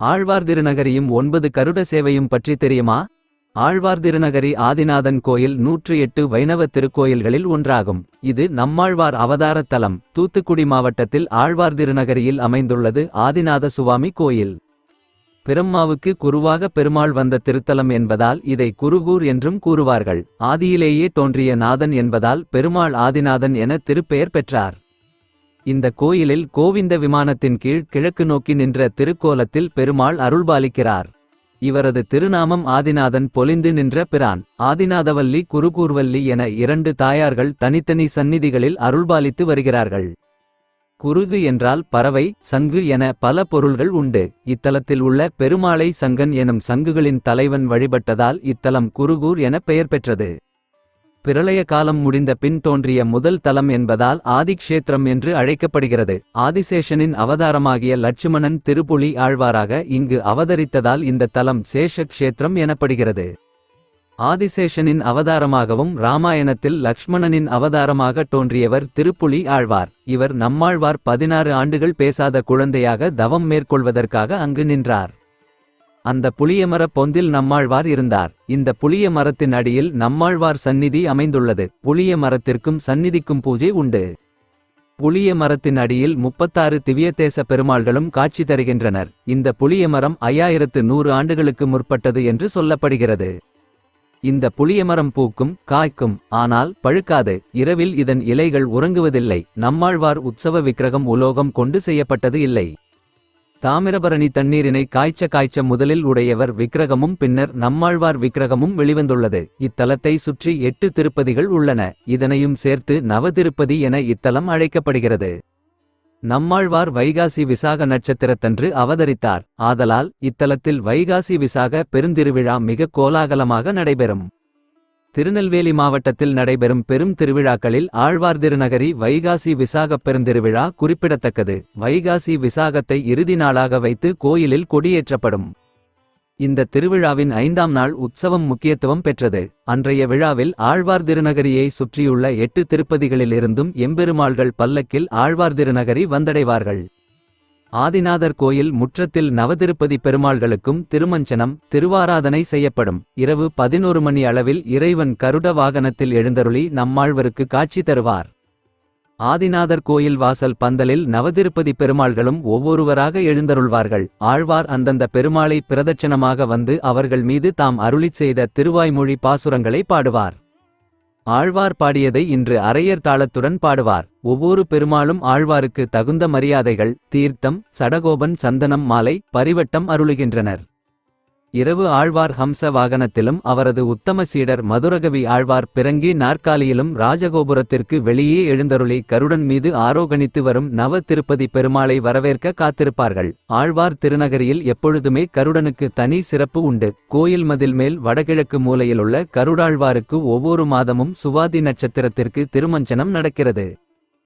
ஆழ்வார்திருநகரியும் ஒன்பது கருட சேவையும் பற்றி தெரியுமா? ஆழ்வார்திருநகரி ஆதிநாதன் கோயில் நூற்று எட்டு வைணவ திருக்கோயில்களில் ஒன்றாகும். இது நம்மாழ்வார் அவதாரத் தலம் தூத்துக்குடி மாவட்டத்தில் ஆழ்வார் திருநகரியில் அமைந்துள்ளது ஆதிநாத சுவாமி கோயில். பிரம்மாவுக்கு குருவாக பெருமாள் வந்த திருத்தலம் என்பதால் இதை குருகூர் என்றும் கூறுவார்கள். ஆதியிலேயே தோன்றிய நாதன் என்பதால் பெருமாள் ஆதிநாதன் என திருப்பெயர் பெற்றார். இந்த கோயிலில் கோவிந்த விமானத்தின் கீழ் கிழக்கு நோக்கி நின்ற திருக்கோலத்தில் பெருமாள் அருள்பாலிக்கிறார். இவரது திருநாமம் ஆதிநாதன் பொலிந்து நின்ற பிரான். ஆதிநாதவல்லி குருகூர்வல்லி என இரண்டு தாயார்கள் தனித்தனி சந்நிதிகளில் அருள்பாலித்து வருகிறார்கள். குருகு என்றால் பறவை சங்கு என பல பொருள்கள் உண்டு. இத்தலத்தில் உள்ள பெருமாளை சங்கன் எனும் சங்குகளின் தலைவன் வழிபட்டதால் இத்தலம் குருகூர் என பெயர் பெற்றது. பிரளய காலம் முடிந்த பின் தோன்றிய முதல் தலம் என்பதால் ஆதிக்ஷேத்திரம் என்று அழைக்கப்படுகிறது. ஆதிசேஷனின் அவதாரமாகிய லட்சுமணன் திருப்புலி ஆழ்வாராக இங்கு அவதரித்ததால் இந்த தலம் சேஷ க்ஷேத்திரம் எனப்படுகிறது. ஆதிசேஷனின் அவதாரமாகவும் ராமாயணத்தில் லக்ஷ்மணனின் அவதாரமாக தோன்றியவர் திருப்புலி ஆழ்வார். இவர் நம்மாழ்வார் பதினாறு ஆண்டுகள் பேசாத குழந்தையாக தவம் மேற்கொள்வதற்காக அங்கு நின்றார். அந்த புளியமர பொந்தில் நம்மாழ்வார் இருந்தார். இந்த புளிய மரத்தின் அடியில் நம்மாழ்வார் சந்நிதி அமைந்துள்ளது. புளிய மரத்திற்கும் சந்நிதிக்கும் பூஜை உண்டு. புளிய மரத்தின் அடியில் முப்பத்தாறு திவ்யதேச பெருமாள்களும் காட்சி தருகின்றனர். இந்த புளிய மரம் ஐயாயிரத்து நூறு ஆண்டுகளுக்கு முற்பட்டது என்று சொல்லப்படுகிறது. இந்த புளியமரம் பூக்கும் காய்க்கும் ஆனால் பழுக்காது. இரவில் இதன் இலைகள் உறங்குவதில்லை. நம்மாழ்வார் உற்சவ விக்கிரகம் உலோகம் கொண்டு செய்யப்பட்டது இல்லை. தாமிரபரணி தண்ணீரினை காய்ச்ச காய்ச்ச முதலில் உடையவர் விக்கிரகமும் பின்னர் நம்மாழ்வார் விக்கிரகமும் வெளிவந்துள்ளது. இத்தலத்தை சுற்றி எட்டு திருப்பதிகள் உள்ளன. இதனையும் சேர்த்து நவதிருப்பதி என இத்தலம் அழைக்கப்படுகிறது. நம்மாழ்வார் வைகாசி விசாக நட்சத்திரத்தன்று அவதரித்தார். ஆதலால் இத்தலத்தில் வைகாசி விசாக பெருந்திருவிழா மிக கோலாகலமாக நடைபெறும். திருநெல்வேலி மாவட்டத்தில் நடைபெறும் பெரும் திருவிழாக்களில் ஆழ்வார் திருநகரி வைகாசி விசாகப் பெருந்திருவிழா குறிப்பிடத்தக்கது. வைகாசி விசாகத்தை இறுதி நாளாக வைத்து கோயிலில் கொடியேற்றப்படும். இந்த திருவிழாவின் ஐந்தாம் நாள் உற்சவம் முக்கியத்துவம் பெற்றது. அன்றைய விழாவில் ஆழ்வார் திருநகரியை சுற்றியுள்ள எட்டு திருப்பதிகளிலிருந்தும் எம்பெருமாள்கள் பல்லக்கில் ஆழ்வார் திருநகரி வந்தடைவார்கள். ஆதிநாதர் கோயில் முற்றத்தில் நவதிருப்பதி பெருமாள்களுக்கும் திருமஞ்சனம் திருவாராதனை செய்யப்படும். இரவு பதினோரு மணி அளவில் இறைவன் கருட வாகனத்தில் எழுந்தருளி நம்மாழ்வருக்கு காட்சி தருவார். ஆதிநாதர் கோயில் வாசல் பந்தலில் நவதிருப்பதி பெருமாள்களும் ஒவ்வொருவராக எழுந்தருள்வார்கள். ஆழ்வார் அந்தந்த பெருமாளை பிரதட்சணமாக வந்து அவர்கள் மீது தாம் அருளிச் செய்த திருவாய்மொழி பாசுரங்களை பாடுவார். ஆழ்வார் பாடியதை இன்று அரையர் தாளத்துடன் பாடுவார். ஒவ்வொரு பெருமாளும் ஆழ்வாருக்கு தகுந்த மரியாதைகள் தீர்த்தம் சடகோபன் சந்தனம் மாலை பரிவட்டம் அருளுகின்றனர். இரவு ஆழ்வார் ஹம்ச வாகனத்திலும் அவரது உத்தம சீடர் மதுரகவி ஆழ்வார் பிறங்கி நாற்காலியிலும் ராஜகோபுரத்திற்கு வெளியே எழுந்தருளி கருடன் மீது ஆரோகணித்து வரும் நவ திருப்பதி பெருமாளை வரவேற்க காத்திருப்பார்கள். ஆழ்வார் திருநகரியில் எப்பொழுதுமே கருடனுக்கு தனி சிறப்பு உண்டு. கோயில் மதில் மேல் வடகிழக்கு மூலையிலுள்ள கருடாழ்வாருக்கு ஒவ்வொரு மாதமும் சுவாதி நட்சத்திரத்திற்கு திருமஞ்சனம் நடக்கிறது.